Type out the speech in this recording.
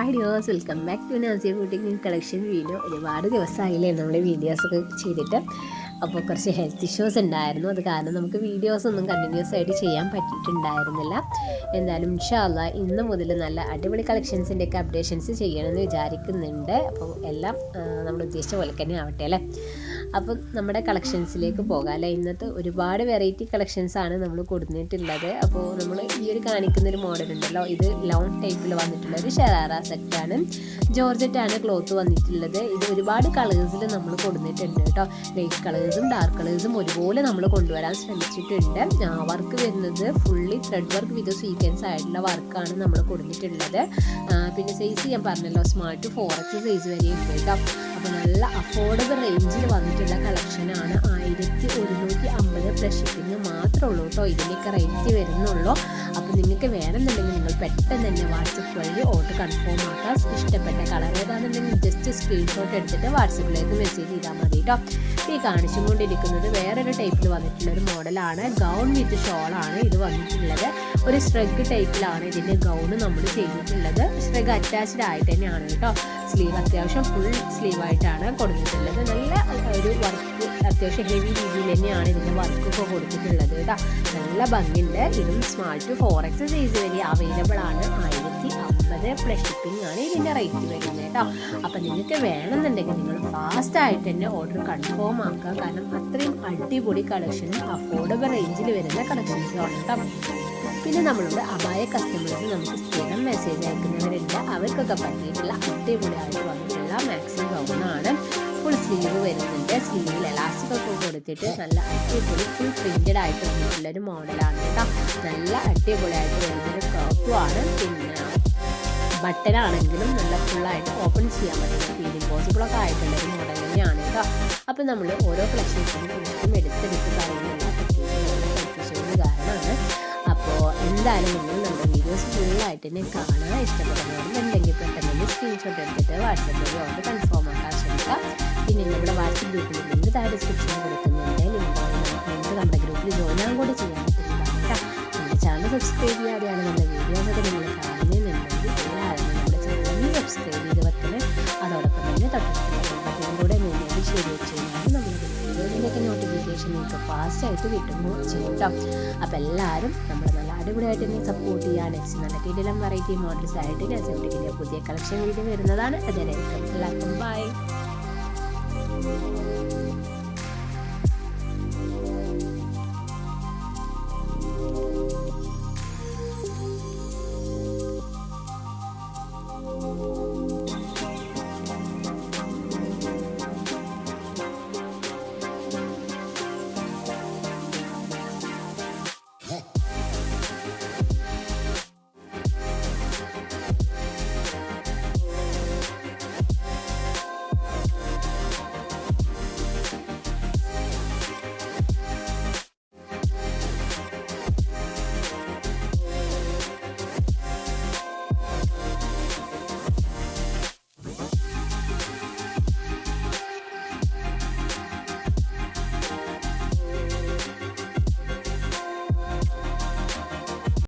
Hi dears welcome back to Nazia beauty collection video ഒരുപാട് ദിവസമായില്ലേ നമ്മൾ വീഡിയോസൊക്കെ ചെയ്തിട്ട്. അപ്പോൾ കുറച്ച് ഹെൽത്ത് ഇഷ്യൂസ് ഉണ്ടായിരുന്നു. അത് കാരണം നമുക്ക് വീഡിയോസ് ഒന്നും കണ്ടിന്യൂസ് ആയിട്ട് ചെയ്യാൻ പറ്റിയിട്ടുണ്ടായിരുന്നില്ല. എന്തായാലും ഇൻഷാല്ല ഇന്ന് മുതൽ നല്ല അടിപൊളി കളക്ഷൻസിന്റെ ഒക്കെ അപ്ഡേഷൻസ് ചെയ്യണമെന്ന് വിചാരിക്കുന്നുണ്ട്. അപ്പോൾ എല്ലാം നമ്മൾ ഉദ്ദേശിച്ച പോലെ തന്നെ ആവട്ടെ അല്ലേ? അപ്പം നമ്മുടെ കളക്ഷൻസിലേക്ക് പോകാം അല്ലേ? ഇന്നത്തെ ഒരുപാട് വെറൈറ്റി കളക്ഷൻസ് ആണ് നമ്മൾ കൊടുത്തിട്ടുള്ളത്. അപ്പോൾ നമ്മൾ ഈ ഒരു കാണിക്കുന്ന ഒരു മോഡൽ ഉണ്ടല്ലോ ഇത് ലോങ് ടൈപ്പിൽ വന്നിട്ടുള്ള ഒരു ഷെറാറ സെറ്റാണ് ജോർജറ്റാണ് ക്ലോത്ത് വന്നിട്ടുള്ളത്. ഇത് ഒരുപാട് കളേഴ്സിൽ നമ്മൾ കൊടുത്തിട്ടുണ്ട് കേട്ടോ. ലൈറ്റ് കളേഴ്സും ഡാർക്ക് കളേഴ്സും ഒരുപോലെ നമ്മൾ കൊണ്ടുവരാൻ ശ്രമിച്ചിട്ടുണ്ട്. വർക്ക് വരുന്നത് fully thread work with sequence ആയിട്ടുള്ള വർക്കാണ് നമ്മൾ കൊടുത്തിട്ടുള്ളത്. പിന്നെ സൈസ് ഞാൻ പറഞ്ഞല്ലോ സ്മാർട്ട് ഫോർ സൈസ് വരെയും കേട്ടോ. അപ്പോൾ നല്ല അഫോർഡബിൾ റേഞ്ചിൽ വന്നിട്ടുള്ള കളക്ഷനാണ് ആയിരത്തി ഒരുന്നൂറ്റി അമ്പത് പ്ലസ് ഷിപ്പിംഗ് മാത്രമേ ഉള്ളൂ കേട്ടോ ഇതിന്റെയൊക്കെ റേറ്റ് വരുന്നുള്ളൂ. അപ്പോൾ നിങ്ങൾക്ക് വേണമെന്നുണ്ടെങ്കിൽ നിങ്ങൾ പെട്ടെന്ന് തന്നെ വാട്സപ്പ് വഴി ഓർഡർ കൺഫേം ആക്കാം. ഇഷ്ടപ്പെട്ട കളർ ഏതാണെന്നുണ്ടെങ്കിൽ ജസ്റ്റ് സ്ക്രീൻഷോട്ട് എടുത്തിട്ട് വാട്സപ്പിലേക്ക് മെസ്സേജ് ചെയ്താൽ മതി കേട്ടോ ഈ കാണിച്ചുകൊണ്ടിരിക്കുന്നത് വേറൊരു ടൈപ്പിൽ വന്നിട്ടുള്ള ഒരു മോഡലാണ് ഗൗൺ വിത്ത് ഷോളാണ് ഇത് വന്നിട്ടുള്ളത്. ഒരു സ്ട്രഗ് ടൈപ്പിലാണ് ഇതിന്റെ ഗൗൺ നമ്മൾ ചെയ്തിട്ടുള്ളത്. സ്ട്രഗ് അറ്റാച്ച്ഡ് ആയിട്ട് തന്നെയാണ് കേട്ടോ സ്ലീവ് അത്യാവശ്യം ഫുൾ സ്ലീവായിട്ടാണ് കൊടുത്തിട്ടുള്ളത്. നല്ല ഒരു വർക്ക് അത്യാവശ്യം ഹെവി രീതിയിൽ തന്നെയാണ് ഇതിന്റെ വർക്കൊക്കെ കൊടുത്തിട്ടുള്ളത് കേട്ടോ. നല്ല ഭംഗിയുണ്ട്. ഇതും സ്മാർട്ട് ഫോർ എക്സ് സൈസ് വരെ അവൈലബിൾ ആണ്. ആയിരത്തി അമ്പത് പ്ലസ് ഷിപ്പിംഗ് ആണ് ഇതിന്റെ റേറ്റ് വരുന്നത് കേട്ടോ. അപ്പം നിങ്ങൾക്ക് വേണമെന്നുണ്ടെങ്കിൽ നിങ്ങൾ ഫാസ്റ്റ് ആയിട്ട് തന്നെ ഓർഡർ കൺഫേം ആക്കുക. കാരണം അത്രയും അടിപൊളി കളക്ഷൻസ് അഫോർഡബിൾ റേഞ്ചിൽ വരുന്ന കളക്ഷൻസ് കേട്ടോ. പിന്നെ നമ്മളുടെ അപായ കസ്റ്റമേഴ്സ് നമുക്ക് സ്ഥിരം മെസ്സേജ് അയക്കുന്നവരുണ്ട്. അവർക്കൊക്കെ പറ്റിയിട്ടുള്ള അടിപൊളിയായിട്ട് വന്നിട്ടുള്ള മാക്സിമം ഗൗണാണ് സ്ലീവ് വരുന്നുണ്ട്. സ്ലീവിൽ എലാസ്റ്റിക് ഒക്കെ കൊടുത്തിട്ട് നല്ല അടിപൊളി ഫുൾ പ്രിന്റഡ് ആയിട്ട് വന്നിട്ടുള്ള ഒരു മോഡലാണ് കേട്ടോ. നല്ല അടിപൊളിയായിട്ട് വരുന്നൊരു ടോപ്പുമാണ് പിന്നെ ബട്ടനാണെങ്കിലും നല്ല ഫുള്ളായിട്ട് ഓപ്പൺ ചെയ്യാൻ പറ്റുന്ന ഫീലിംഗ് പോസിബിൾ ഒക്കെ ആയിട്ടുള്ള ഒരു മോഡൽ തന്നെയാണ് കേട്ടോ. അപ്പം നമ്മൾ ഓരോ കളക്ഷൻസിനും എടുത്തെടുത്ത് പ്രത്യേകിച്ച് കാരണമാണ്. അപ്പോൾ എന്തായാലും നിങ്ങൾ നമ്മുടെ വീഡിയോസ് ഫുള്ളായിട്ട് തന്നെ കാണാൻ ഇഷ്ടപ്പെടുന്നുണ്ടെങ്കിൽ പെട്ടെന്ന് സ്ക്രീൻഷോട്ട് എടുത്തിട്ട് വാട്സപ്പിൽ ഓർഡർ കൺഫേം ആക്കാൻ പിന്നെ നമ്മുടെ വാട്സപ്പ് ഗ്രൂപ്പിൽ ലിങ്ക് താഴെ ഡിസ്ക്രിപ്ഷനിൽ കൊടുക്കുന്നുണ്ട്. ലിങ്ക് നിങ്ങൾക്ക് നമ്മുടെ ഗ്രൂപ്പിൽ ജോയിൻ ആകാൻ കൂടെ ചെയ്യാൻ പറ്റുന്നതാണ് ചാനൽ സബ്സ്ക്രൈബ് ചെയ്യാതെയാണ് നമ്മുടെ വീഡിയോസൊക്കെ നിങ്ങൾ കാണുന്നുണ്ടെങ്കിൽ എല്ലാവരും നമ്മുടെ ചാനൽ സബ്സ്ക്രൈബ് ചെയ്ത് വെക്കണേ. അതോടൊപ്പം തന്നെ തൊട്ടടുത്തുള്ള കൂടെ മുന്നേറി ശരി വെച്ച് കഴിഞ്ഞാൽ നമ്മുടെ വീഡിയോസിന്റെയൊക്കെ നോട്ടിഫിക്കേഷൻ നിങ്ങൾക്ക് ഫാസ്റ്റായിട്ട് കിട്ടുമ്പോൾ ചെയ്യും അപ്പോൾ എല്ലാവരും നമ്മുടെ നല്ല അടിപൊളിയായിട്ട് എന്നെ സപ്പോർട്ട് ചെയ്യാൻ നെക്സ്റ്റ് നല്ല കിടിലം വെറൈറ്റി മോഡൽസ് ആയിട്ട് ഞാൻ സെപ്റ്റിക്കിന്റെ പുതിയ കളക്ഷൻ വീഡിയോ വരുന്നതാണ്. അതിനെ ബൈ Thank you.